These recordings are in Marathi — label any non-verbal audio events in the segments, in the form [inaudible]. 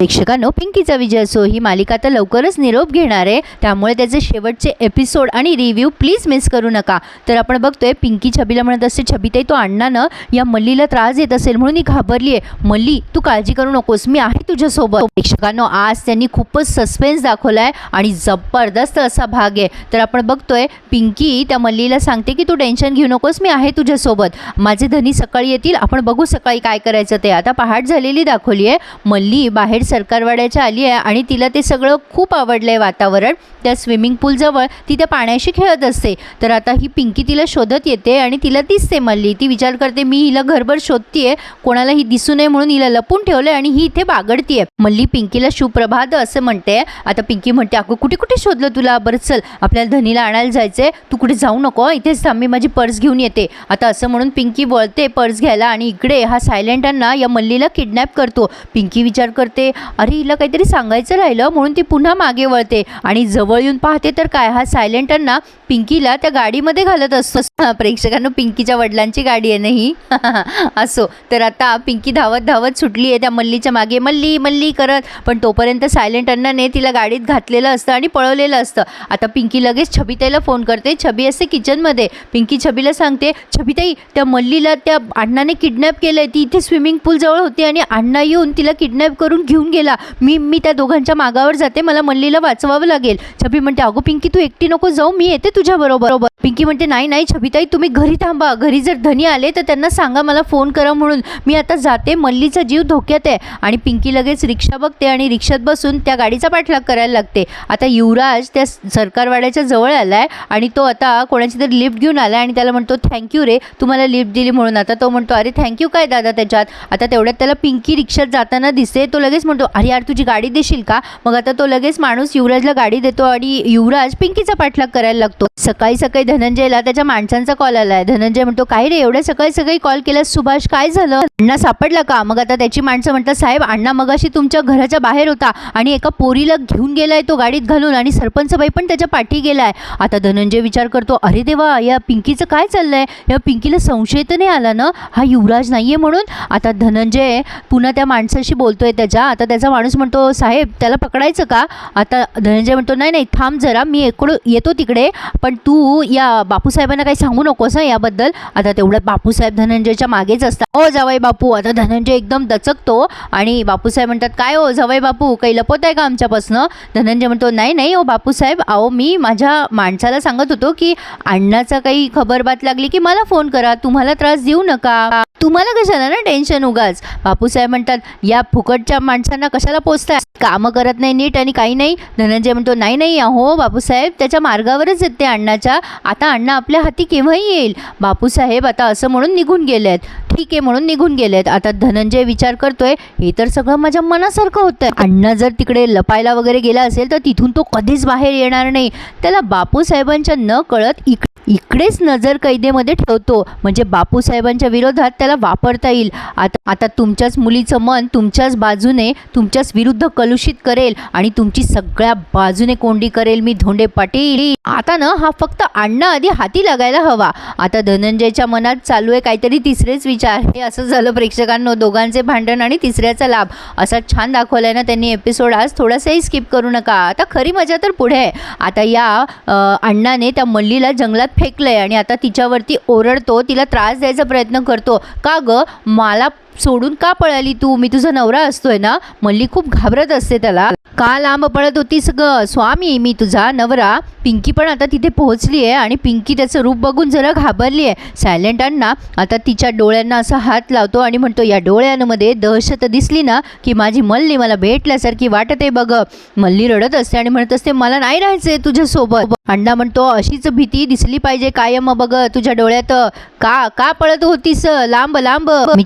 प्रेक्षकांनो पिंकीचा विजय असो ही मालिका आता लवकरच निरोप घेणार आहे. त्यामुळे त्याचे शेवटचे एपिसोड आणि रिव्ह्यू प्लीज मिस करू नका. तर आपण बघतोय पिंकी छबीला म्हणत असते छबीताई तो अण्णानं या मल्लीला त्रास देत असेल म्हणून ही घाबरली आहे मल्ली तू काळजी करू नकोस मी आहे तुझ्यासोबत. प्रेक्षकांनो आज त्यांनी खूपच सस्पेन्स दाखवलाय आणि जबरदस्त असा भाग आहे. तर आपण बघतोय पिंकी त्या मल्लीला सांगते की तू टेन्शन घेऊ नकोस मी आहे तुझ्यासोबत. माझे धनी सकाळी येतील आपण बघू सकाळी काय करायचं ते. आता पहाट झालेली दाखवली आहे मल्ली बाहेर सरकारवाड्याच्या आली आहे आणि तिला ते सगळं खूप आवडलं आहे वातावरण. त्या स्विमिंग पूलजवळ ती त्या पाण्याशी खेळत असते. तर आता ही पिंकी तिला शोधत येते आणि तिला दिसते मल्ली. ती विचार करते मी हिला घरभर शोधतीये. कोणाला ही दिसू नये म्हणून हिला लपून ठेवलंय आणि ही इथे बागडतीये. मल्ली पिंकीला सुप्रभात असं म्हणते आता पिंकी म्हणते अगं कुठे कुठे शोधलं तुला? बरं चल आपल्याला धनीला आणायला जायचंय. तू कुठे जाऊ नको इथेच थांब मी माझी पर्स घेऊन येते. आता असं म्हणून पिंकी वळते पर्स घ्यायला आणि इकडे हा सायलेंटांना या मल्लीला किडनॅप करतो. पिंकी विचार करते अरे हिला काहीतरी सांगायचं राहिलं म्हणून ती पुन्हा मागे वळते. आणि जवळ येऊन पाहते तर काय हा सायलेंटांना पिंकीला त्या गाडीमध्ये घालत असतो. [laughs] प्रेक्षकांना पिंकीच्या वडिलांची गाडी आहे ना ही? [laughs] असो. तर आता पिंकी धावत धावत सुटली आहे त्या मल्लीच्या मागे. मल्ली मल्ली करत. पण तोपर्यंत सायलेंट अण्णाने तिला गाडीत घातलेलं असतं आणि पळवलेलं असतं. आता पिंकी लगेच छबिताईला फोन करते. छबी असते किचनमध्ये. पिंकी छबीला सांगते छबिताई त्या मल्लीला त्या अण्णाने किडनॅप केलं आहे ती इथे स्विमिंग पूलजवळ होती आणि अण्णा येऊन तिला किडनॅप करून घेऊन गेला. मी मी त्या दोघांच्या मागावर जाते. मला मल्लीला वाचवावं लागेल. छबी म्हणते अगो पिंकी तू एकटी नको जाऊ. मी येते तुझ्या बरोबर. पिंकी म्हणते नाही नाही छबीताई तुम्ही घरी थांबा. घरी जर धनी आले तर त्यांना सांगा मला फोन करा म्हणून. मी आता जाते. मल्लीचा जीव धोक्यात आहे. आणि पिंकी लगेच रिक्षा बघते आणि रिक्षात बसून त्या गाडीचा पाठलाग करायला लागते. आता युवराज त्या सरकारवाड्याच्या जवळ आलाय आणि तो आता कोणाची तरी लिफ्ट घेऊन आलाय आणि त्याला म्हणतो थँक्यू रे तू मला लिफ्ट दिली म्हणून. आता तो म्हणतो अरे थँक्यू काय दादा त्याच्यात? आता तेवढ्यात त्याला पिंकी रिक्षात जाताना दिसते. तो लगेच म्हणतो अरे यार तुझी गाडी देशील का? मग आता तो लगेच माणूस युवराजला गाडी देतो आणि युवराज पिंकीचा पाठलाग करायला लागतो. सकाळी सकाळी धनंजयला त्याच्या माणसांचा कॉल आलाय. धनंजय म्हणतो काय रे एवढ्या सकाळी सकाळी कॉल केलास? सुभाष काय झालं? अण्णा सापडला का? मग आता त्याची माणसं म्हणतात साहेब अण्णा मगाशी तुमच्या घराच्या बाहेर होता आणि एका पोरीला घेऊन गेलाय तो गाडीत घालून आणि सरपंचबाई पण त्याच्या पाठी गेलाय. आता धनंजय विचार करतो अरे देवा या पिंकीचं काय चाललंय? या पिंकीला संशय तर नाही आला ना? हा युवराज नाहीये म्हणून? आता धनंजय पुन्हा त्या माणसाशी बोलतोय त्याच्या. आता त्याचा माणूस म्हणतो साहेब त्याला पकडायचं का? आता धनंजय म्हणतो नाही नाही थांब जरा मी इकडं येतो तिकडे पण तू या बापूसाहेबांना काही सांगू नकोस हं याबद्दल. आता तेवढ्यात बापूसाहेब धनंजयच्या मागेच असतात. ओ जावई बापू आता धनंजय एकदम दचकतो आणि बापूसाहेब म्हणतात काय हो जावई बापू काही लपवत आहे का आमच्यापासनं? धनंजय म्हणतो नाही नाही ओ बापूसाहेब अहो मी माझ्या माणसाला सांगत होतो की अण्णाचा काही खबर बात लागली की मला फोन करा तुम्हाला त्रास देऊ नका. तुम्हाला कशाला ना टेन्शन उगाच? बापूसाहेब म्हणतात या फुकटच्या माणसा माणसांना कशाला पोचताय? कामं करत नाही नीट आणि काही नाही. धनंजय म्हणतो नाही नाही अहो बापूसाहेब त्याच्या मार्गावरच येते अण्णाच्या. आता अण्णा आपल्या हाती केव्हाही येईल? बापूसाहेब आता असं म्हणून निघून गेले आहेत ठीक आहे म्हणून निघून गेले आहेत आता धनंजय विचार करतोय हे तर सगळं माझ्या मनासारखं होतं अण्णा जर तिकडे लपायला वगैरे गेला असेल तर तिथून तो कधीच बाहेर येणार नाही. त्याला बापूसाहेबांच्या न कळत इकडे इकडेच नजर कैदेमध्ये ठेवतो. म्हणजे बापूसाहेबांच्या विरोधात त्याला वापरता येईल. आता आता तुमच्याच मुलीचं मन तुमच्याच बाजूने तुमच्याच विरुद्ध कलुषित करेल आणि तुमची सगळ्या बाजूने कोंडी करेल. मी धोंडे पाटील. आता ना हा फक्त अण्णा आधी हाती लागायला हवा. आता धनंजयच्या मनात चालू आहे काहीतरी तिसरेच विचार. हे असं झालं प्रेक्षकांनो दोघांचे भांडण आणि तिसऱ्याचा लाभ. असा छान दाखवलाय ना त्यांनी एपिसोड. आज थोडासाही स्किप करू नका. आता खरी मजा तर पुढे आहे. आता या अण्णाने त्या मल्लीला जंगलात फेकलं आहे आणि आता तिच्यावरती ओरडतो तिला त्रास द्यायचा प्रयत्न करतो. का ग? मला सोडून का पळाली तू? मी तुझा नवरा असतोय ना? मल्ली खूप घाबरत असते त्याला. का लांब पळत होतीस ग? स्वामी मी तुझा नवरा. पिंकी पण आता तिथे पोहोचली आहे आणि पिंकी त्याचं रूप बघून जरा घाबरली आहे सायलेंट अण्णा आता तिच्या डोळ्यांना असा हात लावतो आणि म्हणतो या डोळ्यांमध्ये दहशत दिसली ना की माझी मल्ली मला भेटल्यासारखी वाटते बघ. मल्ली रडत असते आणि म्हणत असते मला नाही राहायचंय तुझ्यासोबत. अण्णा म्हणतो अशीच भीती दिसली पाहिजे कायम बघ तुझ्या डोळ्यात. का का पळत होतीस? लांब लांब. मी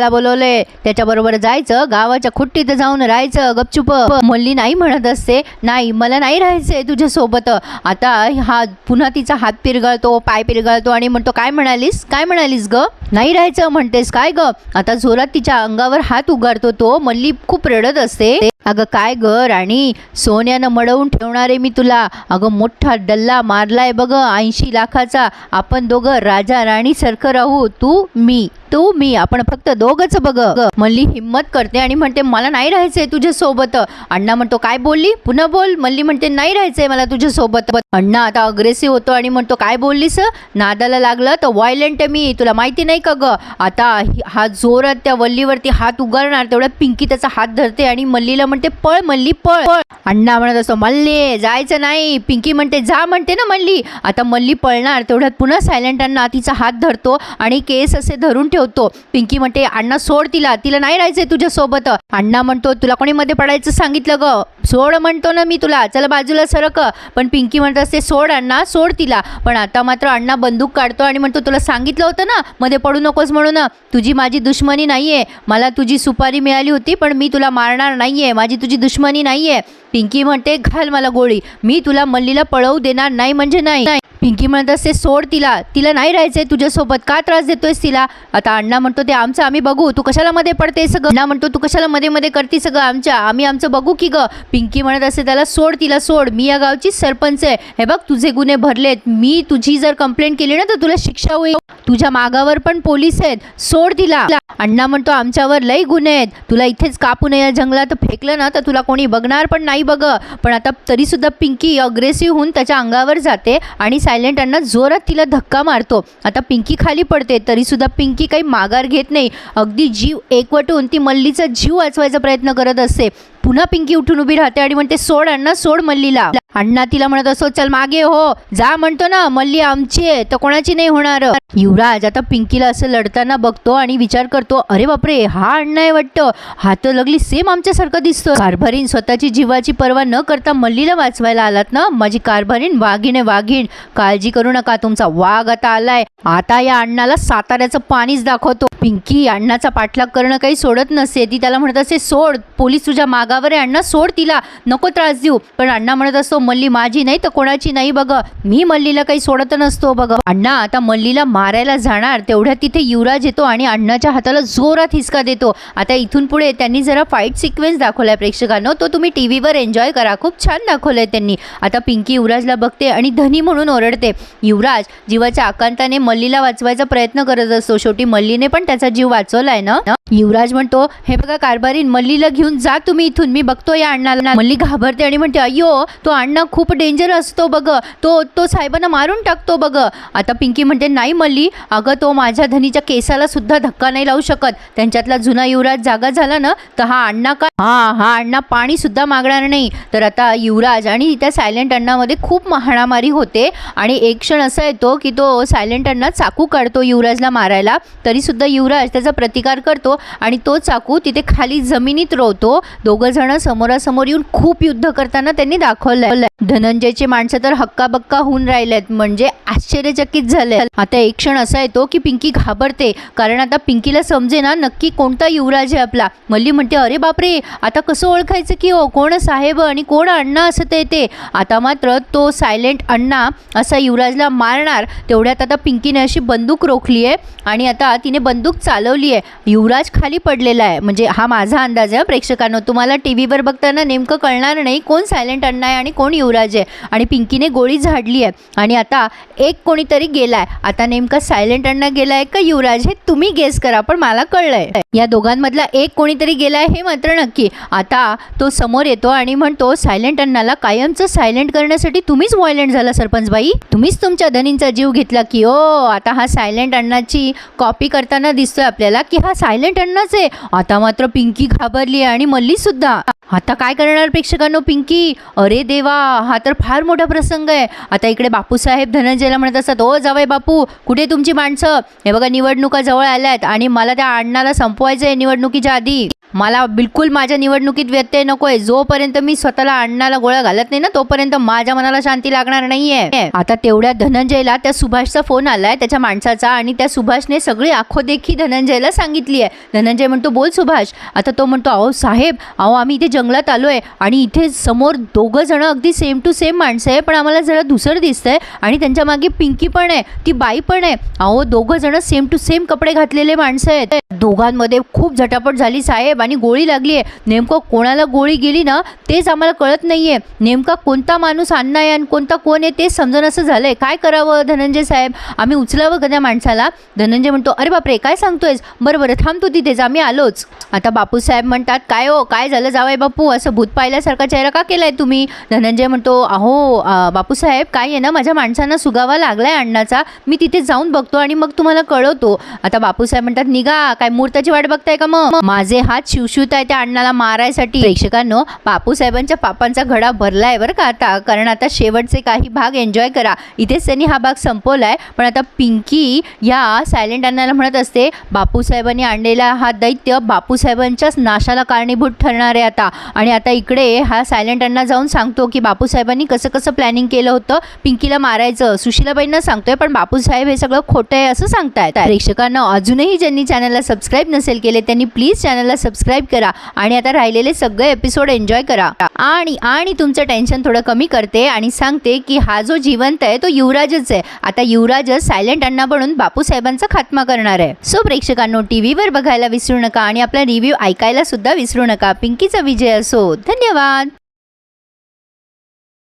चिन्नप्पाला बोलवलंय. त्याच्याबरोबर जायचं गावाच्या खुट्टीत जाऊन राहायचं गपचुप. मल्ली नाही म्हणत असते. नाही मला नाही राहायचंय तुझ्यासोबत. आता हा पुन्हा तिचा हात पिरगळतो पाय पिरगळतो आणि म्हणतो काय म्हणालीस? काय म्हणालीस ग? नाही राहायचं म्हणतेस काय ग? आता जोरात तिच्या अंगावर हात उगारतो तो मल्ली खूप रडत असते. अगं काय ग राणी? सोन्यानं मडवून ठेवणारे मी तुला. अगं मोठा डल्ला मारलाय बघ ऐंशी लाखाचा. आपण दोघं राजा राणी सारखं राहू. तू मी. तू मी. आपण फक्त दोघच बघ. मल्ली हिम्मत करते आणि म्हणते मला नाही राहायचंय तुझ्या सोबत अण्णा म्हणतो काय बोलली? पुन्हा बोल. मल्ली म्हणते नाही राहायचंय मला तुझ्या सोबत अण्णा आता अग्रेसिव्ह होतो आणि म्हणतो काय बोललीस? नादाला लागलं तर व्हायलेंट मी. तुला माहिती नाही का ग आता हा जोरात त्या वल्लीवरती हात उगारणार तेवढ्यात पिंकी त्याचा हात धरते आणि मल्लीला म्हणते पळ मल्ली पळ. पळ अण्णा म्हणत असतो मल्ली जायचं नाही. पिंकी म्हणते जा म्हणते ना मल्ली. आता मल्ली पळणार तेवढ्यात पुन्हा सायलेंट अण्णा तिचा हात धरतो आणि केस असे धरून ठेवतो. पिंकी म्हणते अण्णा सोड तिला तिला नाही राहायचंय तुझ्या सोबत अण्णा म्हणतो तुला कोणी मध्ये पडायचं सांगितलं ग? सोड म्हणतो ना मी तुला चला बाजूला सरक. पण पिंकी म्हणत असते सोड अण्णा सोड तिला. पण आता मात्र अण्णा बंदूक काढतो आणि म्हणतो तुला सांगितलं होतं ना मध्ये पड नकोस म्हणून. तुझी माझी दुश्मनी नाहीये. मला तुझी सुपारी मिळाली होती पण मी तुला मारणार नाहीये. माझी तुझी दुश्मनी नाहीये. पिंकी म्हणते घाल मला गोळी. मी तुला मल्लीला पळवू देणार नाही म्हणजे नाही. पिंकी म्हणत असते सोड तिला. तिला नाही राहायचंय तुझ्यासोबत. का त्रास देतोयस तिला? आता अण्णा म्हणतो ते आमचं आम्ही बघू. तू कशाला मध्ये पडते सगळं? अण्णा म्हणतो तू कशाला मध्ये मध्ये करते सगळं आमच्या? आम्ही आमचं बघू की ग. पिंकी म्हणत असते त्याला सोड तिला सोड. मी या गावची सरपंच आहे. हे बघ तुझे गुन्हे भरलेत. मी तुझी जर कंप्लेंट केली ना तर तुला शिक्षा होईल. तुझ्या मागावर पण पोलीस आहेत. सोड तिला. अण्णा म्हणतो आमच्यावर लई गुन्हे आहेत. तुला इथेच कापू नये या जंगलात फेकलं ना तर तुला कोणी बघणार पण नाही बघ. पण आता तरी सुद्धा पिंकी अग्रेसिव्ह होऊन त्याच्या अंगावर जाते आणि सायलेंट अण्णा जोरात तिला धक्का मारतो. आता पिंकी खाली पडते तरी सुद्धा पिंकी काही माघार घेत नाही. अगदी जीव एकवटून ती मल्लीचा जीव वाचवायचा प्रयत्न करत असते. पुन्हा पिंकी उठून उभी राहते आणि म्हणते सोड अण्णा सोड मल्लीला. अण्णा तिला म्हणत असो चल मागे हो. जा म्हणतो ना मल्ली आमची आहे तर कोणाची नाही होणार. युवराज आता पिंकीला असं लढताना बघतो आणि विचार करतो अरे बापरे हा अण्णा आहे वाटतं. हा तर लगली सेम आमच्यासारखं दिसतो कारभारीन स्वतःची जीवाची पर्वा न करता मल्लीला वाचवायला आलात ना? माझी कारभारीन वाघीण आहे वाघीण. काळजी करू नका तुमचा वाघ आता आलाय. आता या अण्णाला साताऱ्याचं पाणीच दाखवतो. पिंकी अण्णाचा पाठलाग करणं काही सोडत नसते ती त्याला म्हणत असे सोड पोलीस तुझ्या मागावर आहे अण्णा सोड तिला. नको त्रास देऊ. पण अण्णा म्हणत असतो मल्ली माझी नाही तर कोणाची नाही बघ. मी मल्लीला काही सोडत नसतो बघ. अण्णा आता मल्लीला मारायला जाणार तेवढ्या तिथे युवराज येतो आणि अण्णाच्या हाताला जोरात हिसका देतो. आता इथून पुढे त्यांनी जरा फाईट सिक्वेन्स दाखवलाय प्रेक्षकांना. तो तुम्ही टी व्हीवर एन्जॉय करा. खूप छान दाखवलंय त्यांनी. आता पिंकी युवराजला बघते आणि धनी म्हणून ओरडते. युवराज जीवाच्या आकांताने मल्लीला वाचवायचा प्रयत्न करत असतो. शेवटी मल्लीने पण त्याचा जीव वाचवलाय ना? युवराज म्हणतो हे बघा कारभारी मल्लीला घेऊन जा तुम्ही इथून. मी बघतो या अण्णाला. मल्ली घाबरते आणि म्हणते अय्यो तो अण्णा खूप डेंजर असतो बघ. तो तो साहेबांना मारून टाकतो बघ. आता पिंकी म्हणते नाही मल्ली अगं तो माझ्या धनीच्या केसाला सुद्धा धक्का नाही लावू शकत. त्यांच्यातला जुना युवराज जागा झाला ना तर हा अण्णा का हा हा अण्णा पाणी सुद्धा मागणार नाही. तर आता युवराज आणि त्या सायलेंट अण्णामध्ये खूप महाणामारी होते. आणि एक क्षण असा येतो की तो सायलेंट अण्णा चाकू काढतो युवराजला मारायला. तरीसुद्धा युवराज त्याचा प्रतिकार करतो. आणि तो चाकू तिथे खाली जमिनीत रोवतो. दोघंजणं समोरासमोर येऊन खूप युद्ध करताना त्यांनी दाखवलं धनंजयचे माणसं तर हक्काबक्का होऊन राहिलेत. म्हणजे आश्चर्यचकित झाले. आता एक क्षण असा येतो की पिंकी घाबरते. कारण आता पिंकीला समजे ना नक्की कोणता युवराज आहे आपला. मल्ली म्हणते अरे बापरे आता कसं ओळखायचं की हो? कोण साहेब आणि कोण अण्णा असं ते ते? आता मात्र तो सायलेंट अण्णा असा युवराजला मारणार. तेवढ्यात आता पिंकीने अशी बंदूक रोखली आहे आणि आता तिने बंदूक चालवली आहे. युवराज खाली पडलेला आहे. म्हणजे हा माझा अंदाज आहे प्रेक्षकांनो. तुम्हाला टी व्हीवर बघताना नेमकं कळणार नाही कोण सायलेंट अण्णा आहे आणि कोण युवराज. आहे आणि पिंकीने गोळी झाडली आहे आणि आता एक कोणीतरी गेलाय. आता नेमका सायलेंट अण्णा गेलाय का युवराज हे तुम्ही गेस करा पण मला कळलंय. या दोघांमधला एक कोणीतरी गेलाय हे मात्र नक्की. आता तो समोर येतो आणि म्हणतो सायलेंट अण्णाला कायमचं सायलेंट करण्यासाठी तुम्हीच व्हायलेंट झाला सरपंच बाई तुम्हीच तुमच्या धनींचा जीव घेतला की ओ आता हा सायलेंट अण्णाची कॉपी करताना दिसतोय आपल्याला की हा सायलेंट अण्णाच आहे. आता मात्र पिंकी घाबरली आहे आणि मल्ली सुद्धा आता काय करणार प्रेक्षकांनो? पिंकी? अरे देवा हा तर फार मोठा प्रसंग आहे. आता इकडे बापूसाहेब धनंजयला म्हणत असतात ओ जावय बापू कुठे तुमची माणसं? हे बघा निवडणुका जवळ आहेत आणि मला त्या अण्णाला संपवायचं आहे निवडणुकीच्या आधी. मला बिलकुल माझ्या निवडणुकीत व्यत्यय नको आहे जोपर्यंत मी स्वतःला अण्णाला गोळा घालत नाही ना तोपर्यंत माझ्या मनाला शांती लागणार नाहीये. आता तेवढ्या धनंजयला त्या सुभाषचा फोन आलाय त्याच्या माणसाचा आणि त्या सुभाषने सगळी आखोदेखी धनंजयला सांगितली आहे धनंजय म्हणतो बोल सुभाष. आता तो म्हणतो अहो साहेब अहो आम्ही इथे जंगलात आलोय आणि इथे समोर दोघं जण अगदी सेम टू सेम माणसं आहे पण आम्हाला जरा दुसरं दिसतंय आणि त्यांच्या मागे पिंकी पण आहे ती बाई पण आहे. अहो दोघं जण सेम टू सेम कपडे घातलेले माणसं आहेत. दोघांमध्ये खूप झटापट झाली साहेब. आणि गोळी लागली आहे. नेमकं कोणाला गोळी गेली ना तेच आम्हाला कळत नाही आहे नेमका कोणता माणूस अण्णा आहे आणि कोणता कोण आहे तेच समजून असं झालंय. काय करावं धनंजय साहेब? आम्ही उचलावं का त्या माणसाला? धनंजय म्हणतो अरे बापरे काय सांगतोयस? बरं बरं थांब तू तिथेच आम्ही आलोच. आता बापूसाहेब म्हणतात काय हो काय झालं जावय बापू? असं भूत पाहिल्यासारखा चेहरा का केला आहे तुम्ही? धनंजय म्हणतो अहो बापूसाहेब काय आहे ना माझ्या माणसांना सुगावा लागलाय अण्णाचा मी तिथे जाऊन बघतो आणि मग तुम्हाला कळवतो. आता बापूसाहेब म्हणतात निघा काय मुहूर्ताची वाट बघताय का मग? माझे हात शिवशिवत आहे त्या अण्णाला मारायसाठी. प्रेक्षकांनो बापूसाहेबांच्या पापांचा घडा भरलाय बरं का आता. कारण आता शेवटचे काही भाग एन्जॉय करा. इथेच त्यांनी हा भाग संपवलाय. पण आता पिंकी या सायलेंट अण्णाला म्हणत असते बापूसाहेबांनी आणलेला हा दैत्य बापूसाहेबांच्याच नाशाला कारणीभूत ठरणार आहे आता. आणि आता इकडे हा सायलेंट अण्णा जाऊन सांगतो की बापूसाहेबांनी कसं कसं प्लॅनिंग केलं होतं. पिंकीला मारायचं. सुशीलाबाईंना सांगतोय पण बापूसाहेब हे सगळं खोटं आहे असं सांगतायत. प्रेक्षकांना अजूनही ज्यांनी चॅनलला सबस्क्राईब नसेल केले त्यांनी प्लीज चॅनलला सबस्क्राईब करा आणि आता राहिलेले सगळे एपिसोड एन्जॉय करा. आणि आणि तुमचं टेन्शन थोडं कमी करते आणि सांगते की हा जो जिवंत आहे तो युवराजच आहे. आता युवराजच सायलेंट अण्णा बनून बापूसाहेबांचा खात्मा करणार आहे. सो प्रेक्षकांनो टी व्हीवर बघायला विसरू नका आणि आपला रिव्ह्यू ऐकायला सुद्धा विसरू नका. पिंकीचा विजय असो. धन्यवाद.